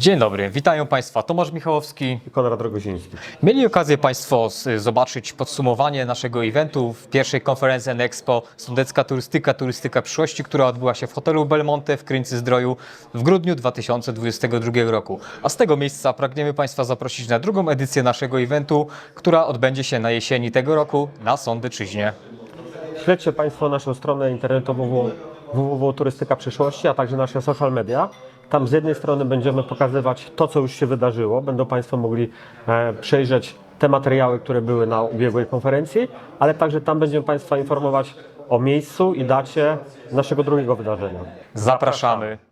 Dzień dobry, witają Państwa Tomasz Michałowski. i Konrad Rogoziński. Mieli okazję Państwo zobaczyć podsumowanie naszego eventu w pierwszej konferencji Expo Sądecka Turystyka, Turystyka Przyszłości, która odbyła się w hotelu Belmonte w Krynicy Zdroju w grudniu 2022 roku. A z tego miejsca pragniemy Państwa zaprosić na drugą edycję naszego eventu, która odbędzie się na jesieni tego roku na Sądeczyźnie. Śledźcie Państwo naszą stronę internetową www.turystyka przyszłości, a także nasze social media. Tam z jednej strony będziemy pokazywać to, co już się wydarzyło. Będą Państwo mogli e, przejrzeć te materiały, które były na ubiegłej konferencji, ale także tam będziemy Państwa informować o miejscu i dacie naszego drugiego wydarzenia. Zapraszamy.